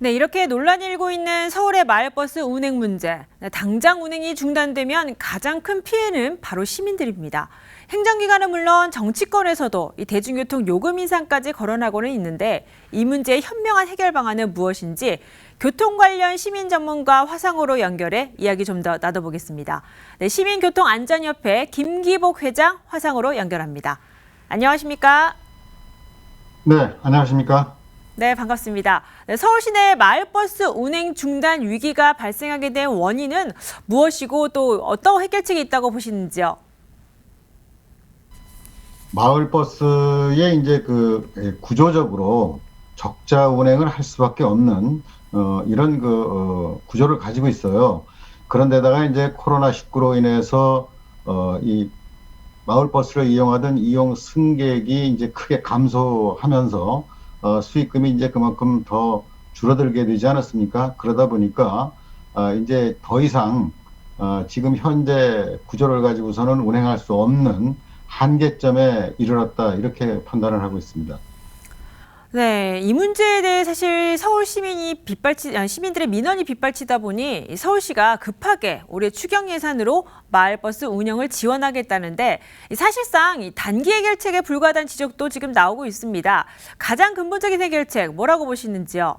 네, 이렇게 논란이 일고 있는 서울의 마을버스 운행 문제. 네, 당장 운행이 중단되면 가장 큰 피해는 바로 시민들입니다. 행정기관은 물론 정치권에서도 이 대중교통 요금 인상까지 거론하고는 있는데 이 문제의 현명한 해결 방안은 무엇인지 교통 관련 시민 전문가 화상으로 연결해 이야기 좀 더 나눠보겠습니다. 네, 시민교통안전협회 김기복 회장 화상으로 연결합니다. 안녕하십니까? 네, 안녕하십니까? 네, 반갑습니다. 네, 서울 시내 마을버스 운행 중단 위기가 발생하게 된 원인은 무엇이고 또 어떤 해결책이 있다고 보시는지요? 마을 버스의 이제 그 예, 구조적으로 적자 운행을 할 수밖에 없는 어, 이런 그 어, 구조를 가지고 있어요. 그런데다가 이제 코로나 19로 인해서 어, 이 마을 버스를 이용하던 이용 승객이 이제 크게 감소하면서 어, 수익금이 이제 그만큼 더 줄어들게 되지 않았습니까? 그러다 보니까 아, 이제 더 이상 어, 지금 현재 구조를 가지고서는 운행할 수 없는 한계점에 이르렀다 이렇게 판단을 하고 있습니다. 네, 이 문제에 대해 사실 서울 시민이 빗발치, 아, 시민들의 민원이 빗발치다 보니 이 서울시가 급하게 올해 추경 예산으로 마을버스 운영을 지원하겠다는데 이 사실상 이 단기 해결책에 불과하다는 지적도 지금 나오고 있습니다. 가장 근본적인 해결책 뭐라고 보시는지요?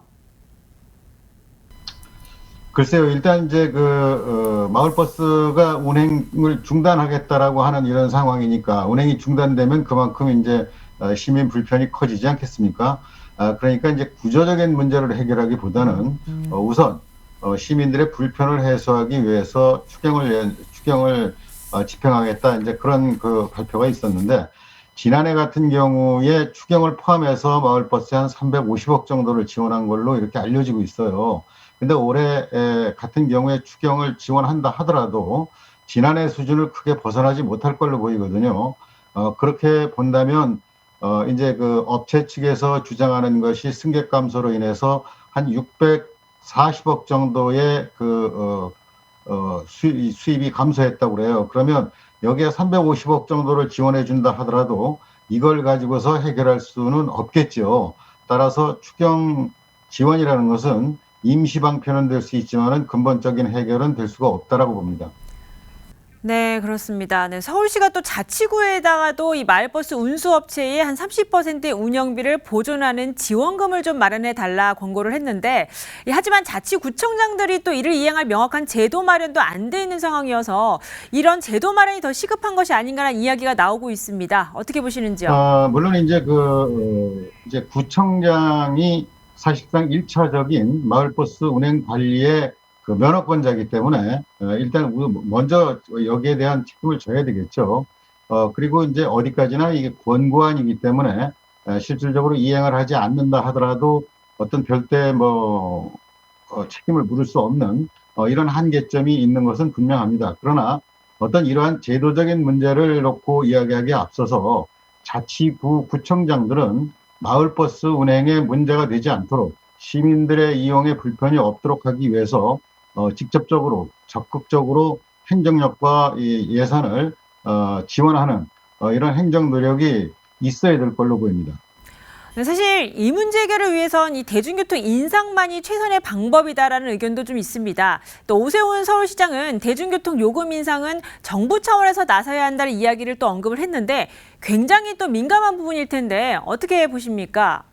글쎄요, 일단 이제 그 어, 마을버스가 운행을 중단하겠다라고 하는 이런 상황이니까 운행이 중단되면 그만큼 이제 어, 시민 불편이 커지지 않겠습니까? 아, 그러니까 이제 구조적인 문제를 해결하기보다는 어, 우선 어, 시민들의 불편을 해소하기 위해서 추경을 예- 추경을 어, 집행하겠다 이제 그런 그 발표가 있었는데 지난해 같은 경우에 추경을 포함해서 마을버스에 한 350억 정도를 지원한 걸로 이렇게 알려지고 있어요. 근데 올해 에, 같은 경우에 추경을 지원한다 하더라도 지난해 수준을 크게 벗어나지 못할 걸로 보이거든요. 어, 그렇게 본다면 어, 이제 그 업체 측에서 주장하는 것이 승객 감소로 인해서 한 640억 정도의 그, 어, 어, 수입, 수입이 감소했다고 그래요. 그러면 여기에 350억 정도를 지원해 준다 하더라도 이걸 가지고서 해결할 수는 없겠죠. 따라서 추경 지원이라는 것은 임시 방편은 될 수 있지만은 근본적인 해결은 될 수가 없다라고 봅니다. 네, 그렇습니다. 네, 서울시가 또 자치구에다가도 이 마을버스 운수업체의 한 30%의 운영비를 보존하는 지원금을 좀 마련해 달라 권고를 했는데, 이, 하지만 자치구청장들이 또 이를 이행할 명확한 제도 마련도 안 돼 있는 상황이어서 이런 제도 마련이 더 시급한 것이 아닌가라는 이야기가 나오고 있습니다. 어떻게 보시는지요? 아, 물론 이제 그, 어, 이제 구청장이 사실상 일차적인 마을버스 운행 관리의 그 면허권자이기 때문에 어, 일단 우- 먼저 여기에 대한 책임을 져야 되겠죠. 어, 그리고 이제 어디까지나 이게 권고안이기 때문에 어, 실질적으로 이행을 하지 않는다 하더라도 어떤 별도의 뭐 어, 책임을 물을 수 없는 어, 이런 한계점이 있는 것은 분명합니다. 그러나 어떤 이러한 제도적인 문제를 놓고 이야기하기에 앞서서 자치구 구청장들은 마을버스 운행에 문제가 되지 않도록 시민들의 이용에 불편이 없도록 하기 위해서 어, 직접적으로 적극적으로 행정력과 이 예산을 어, 지원하는 어, 이런 행정 노력이 있어야 될 걸로 보입니다. 네, 사실 이 문제 해결을 위해선 이 대중교통 인상만이 최선의 방법이다라는 의견도 좀 있습니다. 또 오세훈 서울시장은 대중교통 요금 인상은 정부 차원에서 나서야 한다는 이야기를 또 언급을 했는데 굉장히 또 민감한 부분일 텐데 어떻게 보십니까?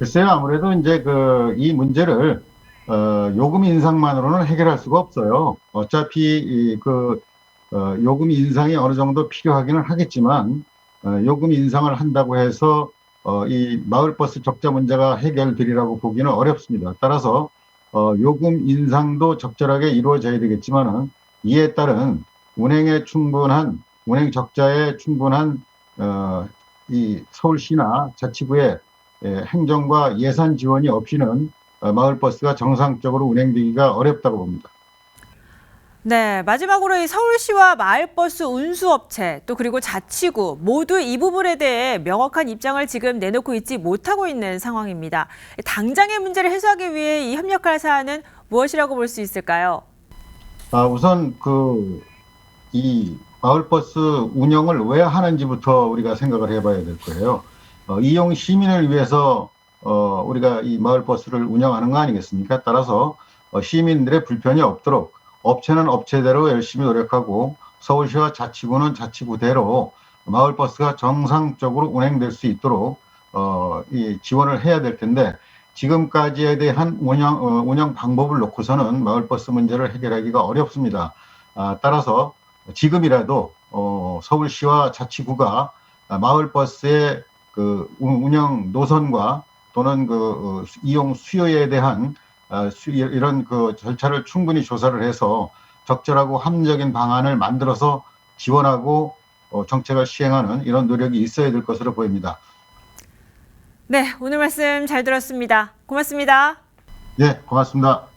글쎄요, 아무래도 이제 그 이 문제를 어, 요금 인상만으로는 해결할 수가 없어요. 어차피 이 그 어, 요금 인상이 어느 정도 필요하기는 하겠지만 어, 요금 인상을 한다고 해서 어, 이 마을버스 적자 문제가 해결되리라고 보기는 어렵습니다. 따라서 어, 요금 인상도 적절하게 이루어져야 되겠지만은 이에 따른 운행에 충분한 운행 적자에 충분한 어, 이 서울시나 자치구의 예, 행정과 예산 지원이 없이는 어, 마을버스가 정상적으로 운행되기가 어렵다고 봅니다. 네, 마지막으로 이 서울시와 마을버스 운수업체 또 그리고 자치구 모두 이 부분에 대해 명확한 입장을 지금 내놓고 있지 못하고 있는 상황입니다. 당장의 문제를 해소하기 위해 이 협력할 사안은 무엇이라고 볼 수 있을까요? 아, 우선 그 이 마을버스 운영을 왜 하는지부터 우리가 생각을 해봐야 될 거예요. 어, 이용 시민을 위해서 어, 우리가 이 마을 버스를 운영하는 거 아니겠습니까? 따라서 어, 시민들의 불편이 없도록 업체는 업체대로 열심히 노력하고 서울시와 자치구는 자치구대로 마을 버스가 정상적으로 운행될 수 있도록 어, 이 지원을 해야 될 텐데 지금까지에 대한 운영 어, 운영 방법을 놓고서는 마을 버스 문제를 해결하기가 어렵습니다. 아, 따라서 지금이라도 어, 서울시와 자치구가 마을 버스의 그 운- 운영 노선과 또는 그 어, 이용 수요에 대한 아, 수- 이런 그 절차를 충분히 조사를 해서 적절하고 합리적인 방안을 만들어서 지원하고 어, 정책을 시행하는 이런 노력이 있어야 될 것으로 보입니다. 네, 오늘 말씀 잘 들었습니다. 고맙습니다. 네, 고맙습니다.